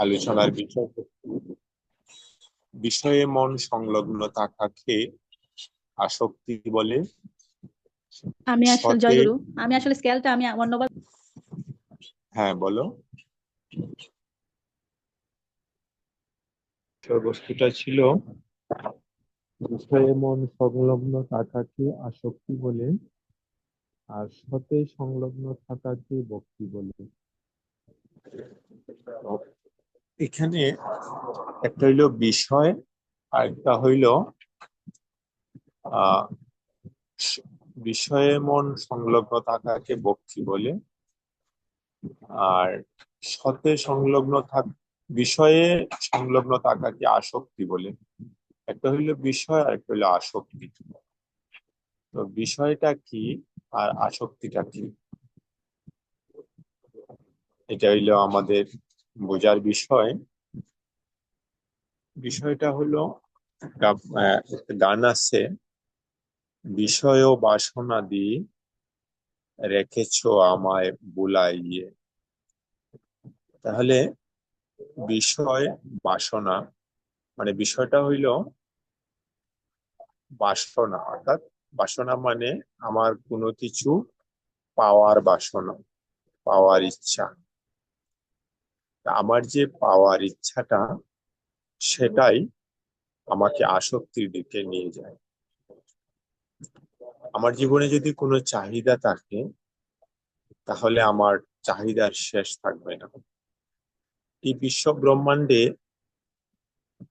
আলোচনার বিষয় বিষয়ে মন সংলগ্ন থাকাকে আসক্তি বলে? আমি আসলে জয়গুরু আমি আসলে স্কেলটা আমি অন্যবার হ্যাঁ বলো। বস্তুটা ছিল বিষয়ে মন সংলগ্ন থাকাকে আসক্তি বলে আর সতে সংলগ্ন থাকাকে ভক্তি বলে। এখানে একটা হইল বিষয়, আর একটা হইল বিষয়ে মন সংলগ্ন থাকাকে ভক্তি বলে। আর সতে সংলগ্ন থাক, বিষয়ে সংলগ্ন থাকাকে আসক্তি বলে। একটা হইল বিষয়, আর একটা হইল আসক্তি। তো বিষয়টা কি, আর আসক্তিটা কি? এটা হইল আমাদের বোঝার বিষয়, বিষয়টা হলো গান আছে, বিষয় ও বাসনা দিয়ে রেখেছ আমায় বুলাইয়ে। তাহলে বিষয়, বাসনা মানে বিষয়টা হইল বাসনা, অর্থাৎ বাসনা মানে আমার কোনো কিছু পাওয়ার বাসনা, পাওয়ার ইচ্ছা। আমার যে পাওয়ার ইচ্ছাটা সেটাই আমাকে আসক্তির দিকে নিয়ে যায়। আমার জীবনে যদি কোনো চাহিদা থাকে, তাহলে আমার চাহিদার শেষ থাকবে না। এই বিশ্ব ব্রহ্মাণ্ডে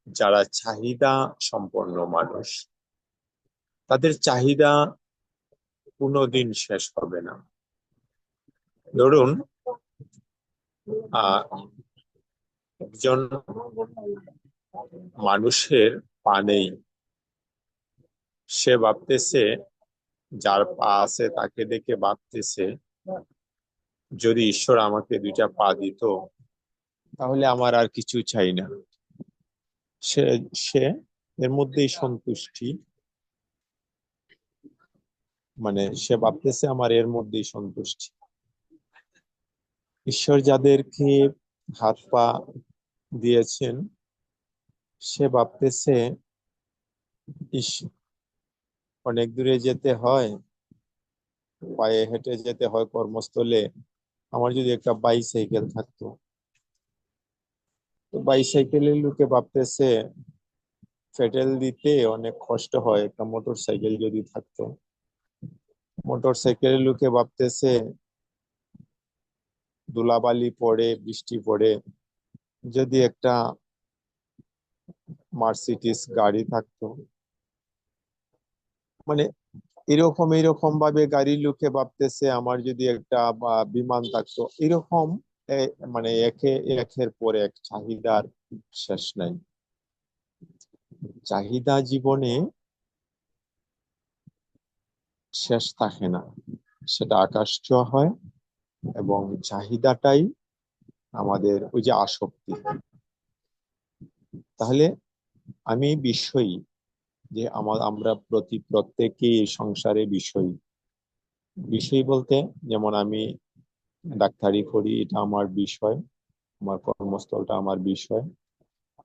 যারা চাহিদা সম্পন্ন মানুষ, তাদের চাহিদা কোনোদিন শেষ হবে না। ধরুন একজন মানুষের পা নেই। সে ভাবতেছে, যার পা আছে তাকে দেখে ভাবতেছে, যদি ঈশ্বর আমাকে দুইটা পা দিত, তাহলে আমার আর কিছু চাই না। সে সে এর মধ্যেই সন্তুষ্টি। মানে সে ভাবতেছে, আমার এর মধ্যেই সন্তুষ্টি। ঈশ্বর যাদেরকে হাত পা দিয়েছেন, সে ভাবতেছে অনেক দূরে যেতে হয়, পায়ে হেঁটে যেতে হয় কর্মস্থলে। আমার যদি একটা বাইসাইকেল থাকতো। তো বাইসাইকেলের লোকে ভাবতেছে পেডেল দিতে অনেক কষ্ট হয়, একটা মোটর সাইকেল যদি থাকতো। মোটর সাইকেলের লোকে ভাবতেছে ধুলাবালি পড়ে, বৃষ্টি পড়ে, যদি একটা মার্সিডিস গাড়ি থাকতো। মানে এরকম এরকম ভাবে গাড়ির লোকে ভাবতেছে, আমার যদি একটা বিমান থাকতো। এরকম মানে একে, একের পর এক চাহিদার শেষ নাই। চাহিদা জীবনে শেষ থাকে না। সেটা আকাশ ছোঁয়া হয় এবং চাহিদাটাই আমাদের ওই যে আসক্তি। তাহলে আমি বিষয়ী যে আমার আমরা প্রতি প্রত্যেকেই এই সংসারে বিষয়ী। বিষয় বলতে যেমন আমি ডাক্তারি করি, এটা আমার বিষয়, আমার কর্মস্থলটা আমার বিষয়।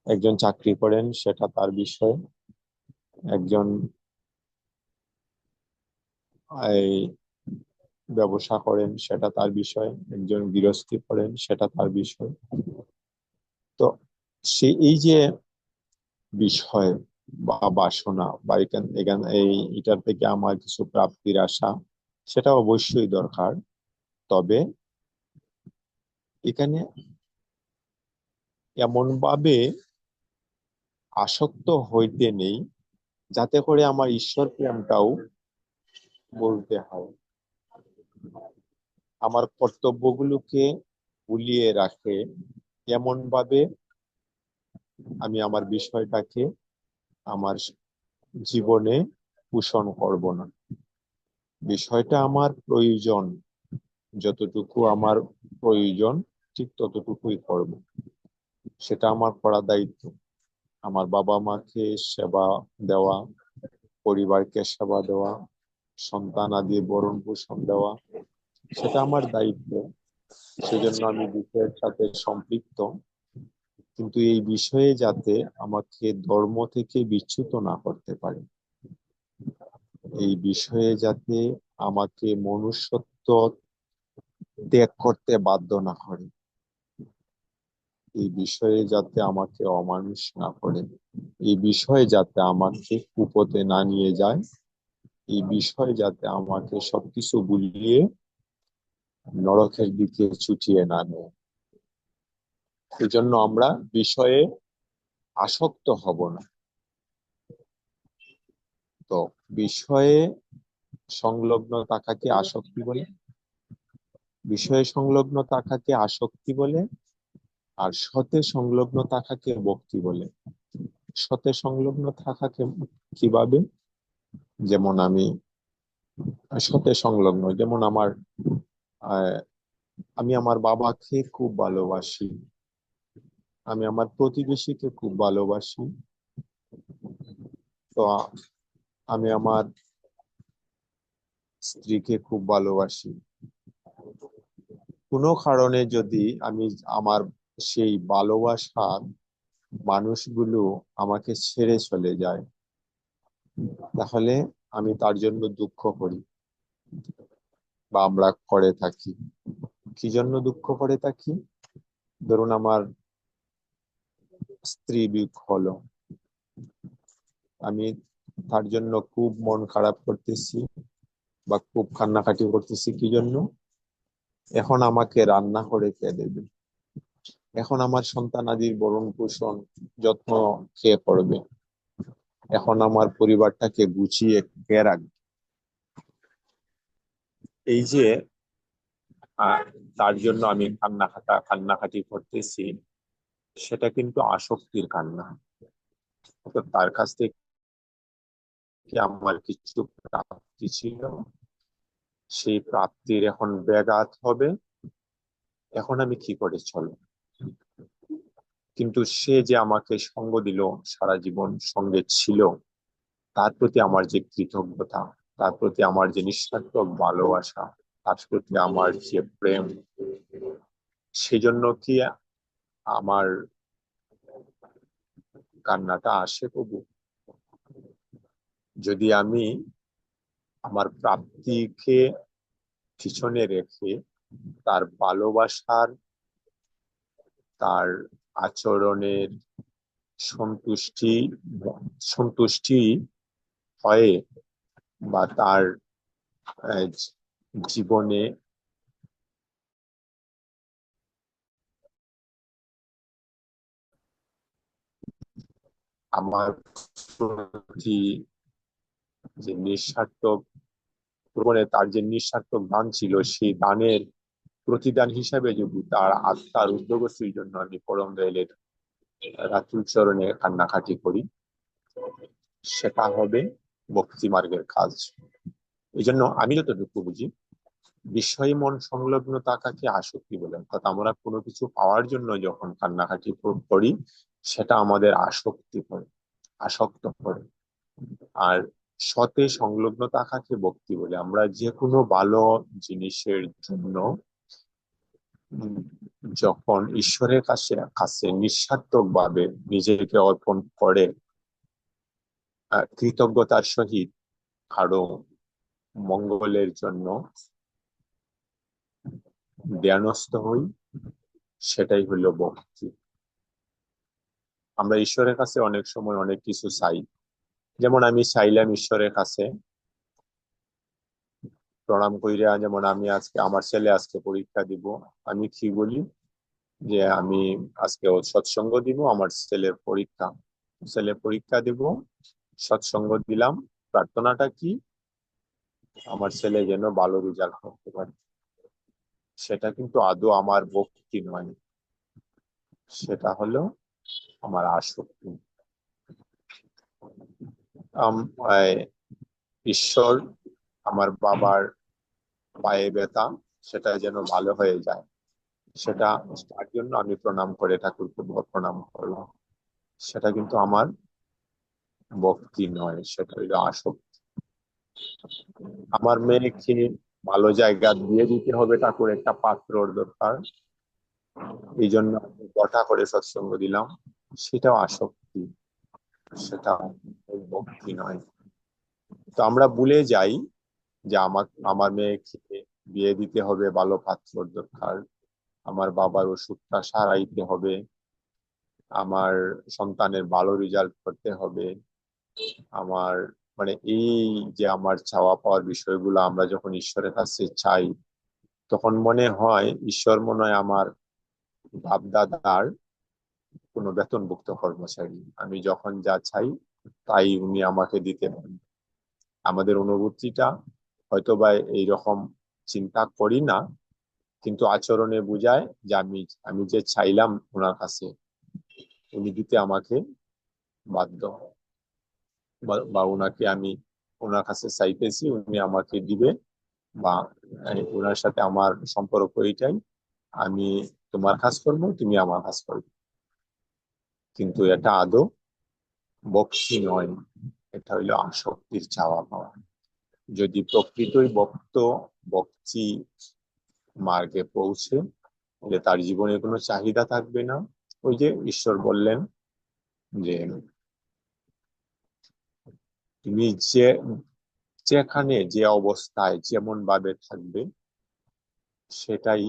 একজন চাকরি করেন, সেটা তার বিষয়। একজন এই ব্যবসা করেন, সেটা তার বিষয়। একজন গৃহস্থী করেন, সেটা তার বিষয়। তো সে এই যে বিষয় বা বাসনা বা এখান এখান, এই এটার থেকে আমার কিছু প্রাপ্তির আশা, সেটা অবশ্যই দরকার। তবে এখানে এমন ভাবে আসক্ত হইতে নেই, যাতে করে আমার ঈশ্বর প্রেমটাও বলতে হয়। আমার কর্তব্যগুলোকে ভুলিয়ে রাখে এমন ভাবে আমি আমার বিষয়টাকে আমার জীবনে পোষণ করব না। বিষয়টা আমার প্রয়োজন, যতটুকু আমার প্রয়োজন, ঠিক ততটুকুই করব। সেটা আমার করা দায়িত্ব। আমার বাবা মাকে সেবা দেওয়া, পরিবারকে সেবা দেওয়া সন্তান আদি বরণ পোষণ দেওয়া, সেটা আমার দায়িত্ব। সেজন্য আমি বিষয়ের সাথে সম্পৃক্ত। কিন্তু এই বিষয়ে যাতে আমাকে ধর্ম থেকে বিচ্যুত না করতে পারে, এই বিষয়ে যাতে আমাকে মনুষ্যত্ব ত্যাগ করতে বাধ্য না করে, এই বিষয়ে যাতে আমাকে অমানুষ না করে, এই বিষয়ে যাতে আমাকে কুপথে না নিয়ে যায় এই বিষয়ে যাতে আমাকে সবকিছু বুলিয়ে নরকের দিকে ছুটিয়ে না নেয়। আমরা বিষয়ে আসক্ত হব না। তো বিষয়ে সংলগ্ন থাকাকে আসক্তি বলে, বিষয়ে সংলগ্ন থাকাকে আসক্তি বলে, আর সতে সংলগ্ন থাকাকে ভক্তি বলে। সতে সংলগ্ন থাকাকে কীভাবে যেমন আমি সাথে সংলগ্ন, যেমন আমার আমি আমার বাবাকে খুব ভালোবাসি। আমি আমার প্রতিবেশীকে খুব ভালোবাসি। তো আমি আমার স্ত্রীকে খুব ভালোবাসি। কোনো কারণে যদি আমি আমার সেই ভালোবাসার মানুষগুলো আমাকে ছেড়ে চলে যায় তাহলে আমি তার জন্য দুঃখ করি। বা আমরা করে থাকি। কি জন্য দুঃখ করে থাকি? ধরুন আমার স্ত্রী বিয়োগ হলো। আমি তার জন্য খুব মন খারাপ করতেছি বা খুব কান্নাকাটি করতেছি কি জন্য? এখন আমাকে রান্না করে কে দেবে? এখন আমার সন্তান সন্তানাদির বরণ পোষণ যত্ন কে করবে? এখন আমার পরিবারটাকে গুছিয়ে কে রাখবে? এই যে তার জন্য আমি কান্নাকাটা, কান্নাকাটি করতেছি, সেটা কিন্তু আসক্তির কান্না। তার কাছ থেকে আমার কিছু প্রাপ্তি ছিল। সেই প্রাপ্তির এখন ব্যাঘাত হবে। এখন আমি কি করে চলব? কিন্তু সে যে আমাকে সঙ্গ দিল, সারা জীবন সঙ্গে ছিল, তার প্রতি আমার যে কৃতজ্ঞতা, তার প্রতি আমার যে নিঃস্বার্থক ভালোবাসা, তার প্রতি আমার যে প্রেম, সেজন্য কি আমার কান্নাটা আসে কবু যদি আমি আমার প্রাপ্তিকে পিছনে রেখে তার ভালোবাসার, তার আচরণের সন্তুষ্টি সন্তুষ্টি হয়ে বা তার জীবনে আমার প্রতি যে নিঃস্বার্থক তার যে নিঃস্বার্থক দান ছিল, সেই দানের প্রতিদান হিসাবে যদি তার আত্মার উদ্যোগতির জন্য আমি পরম দয়ালের রাতুল চরণে কান্নাকাটি করি, সেটা হবে ভক্তি মার্গের কাজ। এই জন্য আমি যতটুকু বুঝি, বিষয় মন সংলগ্ন তাকাকে আসক্তি বলে, অর্থাৎ আমরা কোনো কিছু পাওয়ার জন্য যখন কান্নাকাটি করি, সেটা আমাদের আসক্তি করে, আসক্ত করে। আর সতে সংলগ্ন তাকাকে ভক্তি বলে, আমরা যে কোনো ভালো জিনিসের জন্য যখন ঈশ্বরের কাছে কাছে নিঃস্বার্থক ভাবে নিজেকে অর্পণ করে কৃতজ্ঞতার সহিত আরও মঙ্গলের জন্য ধ্যানস্থ হই, সেটাই হলো ভক্তি। আমরা ঈশ্বরের কাছে অনেক সময় অনেক কিছু চাই। যেমন আমি চাইলাম ঈশ্বরের কাছে প্রণাম কইরা যেমন আমি আজকে, আমার ছেলে আজকে পরীক্ষা দিব, আমি কি বলি? যে আমি আজকে ও সৎসঙ্গ দিব, আমার ছেলের পরীক্ষা। ছেলে পরীক্ষা দিব, সৎসঙ্গ দিলাম। প্রার্থনাটা কি? আমার ছেলে যেন ভালো রেজাল্ট করতে পারে। সেটা কিন্তু আদৌ আমার ভক্তি নয়। সেটা হলো আমার আসক্তি। ঈশ্বর আমার বাবার পায়ে ব্যথা সেটা যেন ভালো হয়ে যায়। সেটা তার জন্য আমি প্রণাম করে ঠাকুরকে প্রণাম করলাম। সেটা কিন্তু আমার ভক্তি নয় সেটা হইল আসক্তি। আমার মেয়েকে ভালো জায়গা দিয়ে দিতে হবে ঠাকুর একটা পাত্রর দরকার। এই জন্য আমি গঠা করে সৎসঙ্গ দিলাম। সেটাও আসক্তি সেটা ভক্তি নয়। তো আমরা ভুলে যাই। যে আমার আমার মেয়েকে বিয়ে দিতে হবে, ভালো পাত্র দরকার। আমার বাবার ওষুধটা সারাইতে হবে। আমার সন্তানের ভালো রেজাল্ট করতে হবে। আমার মানে এই যে আমার চাওয়া পাওয়ার বিষয়গুলো আমরা যখন ঈশ্বরের কাছে চাই, তখন মনে হয়, ঈশ্বর মনে হয় আমার বাপ দাদার কোনো বেতনভুক্ত কর্মচারী। আমি যখন যা চাই, তাই উনি আমাকে দিতে পারেন। আমাদের অনুভূতিটা হয়তো বা এইরকম চিন্তা করি না, কিন্তু আচরণে বোঝায় যে আমি আমি যে চাইলাম ওনার কাছে, উনি দিতে আমাকে বাধ্য। বা- ওনাকে আমি ওনার কাছে চাইতেছি, উনি আমাকে দিবে বা ওনার সাথে আমার সম্পর্ক এইটাই, আমি তোমার কাজ করব, তুমি আমার কাজ করবে। কিন্তু এটা আদৌ ভক্তি নয়, এটা হইল আসক্তির চাওয়া পাওয়া। যদি প্রকৃতই ভক্ত, ভক্তি মার্গে পৌঁছে তাহলে তার জীবনে কোনো চাহিদা থাকবে না, ওই যে ঈশ্বর বললেন যে, তুমি যে, যেখানে যে অবস্থায় যেমন ভাবে থাকবে, সেটাই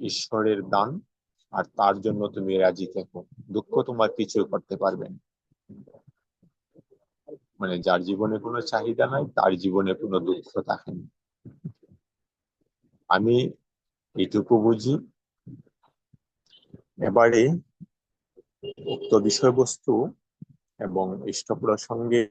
ঈশ্বরের দান, আর তার জন্য তুমি রাজি থেকো। দুঃখ তোমার কিছু করতে পারবে না। মানে যার জীবনে কোনো চাহিদা নাই, তার জীবনে কোনো দুঃখ থাকে না। আমি এটুকু বুঝি। এবারে উক্ত বিষয়বস্তু এবং ইষ্ট প্রসঙ্গে